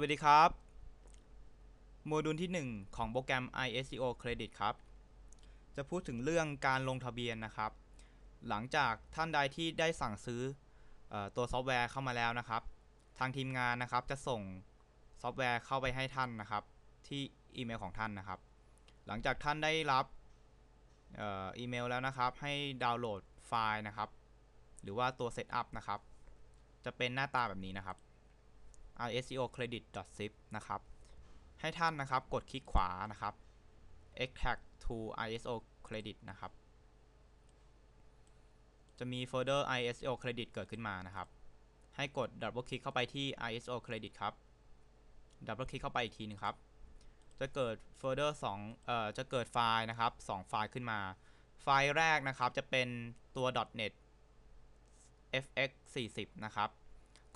วัสดีครับ โมดูลที่ 1 ของโปรแกรม ISO Credit ครับ จะพูดถึงเรื่องการลงทะเบียนนะครับ หลังจากท่านใดที่ได้สั่งซื้ออตัวซอฟต์แวร์เข้ามาแล้วนะครับ ทางทีมงานนะครับจะส่งซอฟต์แวร์เข้าไปให้ท่านนะครับ ที่อีเมลของท่านนะครับ หลังจากท่านได้รับอ,อีเมลแล้วนะครับ ให้ดาวน์โหลดไฟล์นะครับ หรือว่าตัว Setup นะครับ จะเป็นหน้าตาแบบนี้นะครับ ISCO credit zip นะครับ ให้ท่านนะครับกดคลิกขวานะครับ extract to ISO credit นะครับ จะมีโฟลเดอร์ ISO credit เกิดขึ้นมานะครับ ให้กด double click เข้าไปที่ ISO credit ครับ double click เข้าไปอีกทีหนึงครับ จะเกิดโฟลเดอร์2เอ่อ จะเกิดไฟล์นะครับ 2 ไฟล์ขึ้นมา ไฟล์แรกนะครับ จะเป็นตัว .net fx 40นะครับ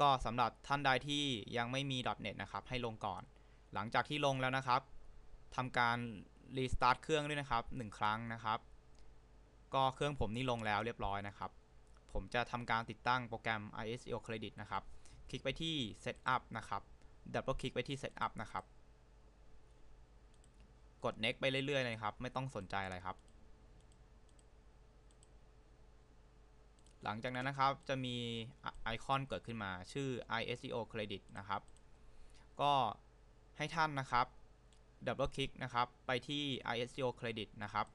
ก็สำหรับท่านใดที่ยังไม่มี .net นะครับ ให้ลงก่อน หลังจากที่ลงแล้วนะครับทำการรีสตาร์ทเครื่องด้วยนะครับ 1 ครั้งนะครับ ก็เครื่องผมนี่ลงแล้วเรียบร้อยนะครับ ผมจะทำการติดตั้งโปรแกรม ISO Credit นะครับ คลิกไปที่ Setup นะครับดับเบิลคลิกไปที่ Setup นะครับ กด next ไปเรื่อยๆเลยครับ ไม่ต้องสนใจอะไรครับ หลังจากนั้นนะครับจะมีไอคอนเกิดขึ้นมาชื่อ ISCO Credit นะครับ ก็ให้ท่านนะครับดับเบิลคลิกนะครับ ไปที่ ISCO Credit นะครับ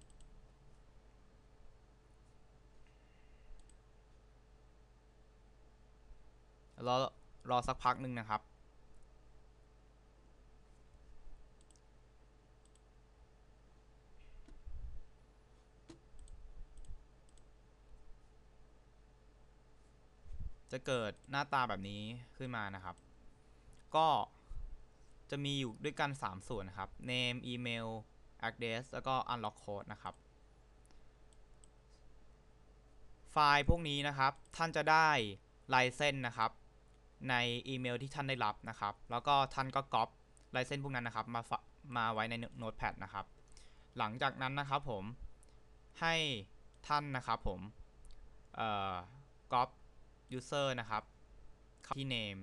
รอรอสักพักหนึ่งนะครับ จะเกิดหน้าตาแบบนี้ขึ้นมานะครับ ก็จะมีอยู่ด้วยกัน 3 ส่วนนะครับ name email address แล้วก็ unlock code นะครับ ไฟล์พวกนี้นะครับ ท่านจะได้ลายเส้นนะครับ ในอีเมลที่ท่านได้รับนะครับ แล้วก็ท่านก็ก๊อปลายเส้นพวกนั้นนะครับมาฝมาไว้ในโน้ตแพดนะครับ หลังจากนั้นนะครับผมให้ท่านนะครับผมก๊อป user นะครับที่ name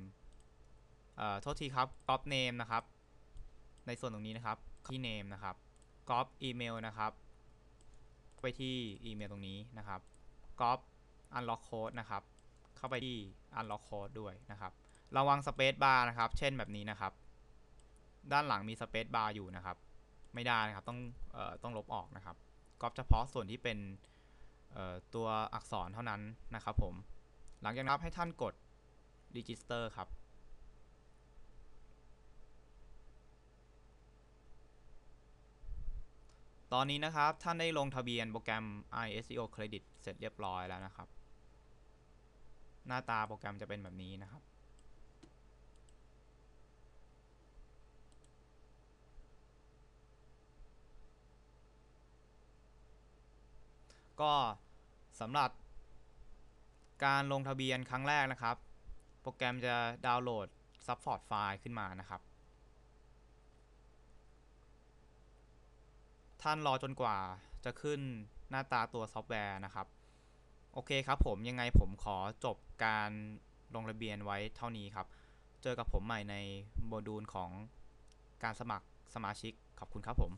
เอ่อโทษทีครับ copy name นะครับ ในส่วนตรงนี้นะครับที่ name นะครับ copy email นะครับ ไปที่อีเมลตรงนี้นะครับ copy unlock code นะครับ เข้าไปที่ unlock code ด้วยนะครับระวัง space bar นะครับ เช่นแบบนี้นะครับ ด้านหลังมี space bar อยู่นะครับ ไม่ได้นะครับ ต้องเอ่อต้องลบออกนะครับ copy เฉพาะส่วนที่เป็นเอ่อตัวอักษรเท่านั้นนะครับผม หลังจากนั้นให้ท่านกด register ครับ ตอนนี้นะครับ ท่านได้ลงทะเบียนโปรแกรม ISCO Credit เสร็จเรียบร้อยแล้วนะครับ หน้าตาโปรแกรมจะเป็นแบบนี้นะครับก็สำหรับ การลงทะเบียนครั้งแรกนะครับ โปรแกรมจะดาวน์โหลด support ไฟล์ขึ้นมานะครับ ท่านรอจนกว่าจะขึ้นหน้าตาตัวซอฟต์แวร์นะครับ โอเคครับผมยังไงผมขอจบการลงทะเบียนไว้เท่านี้ครับ เจอกับผมใหม่ในโมดูลของการสมัครสมาชิก ขอบคุณครับผม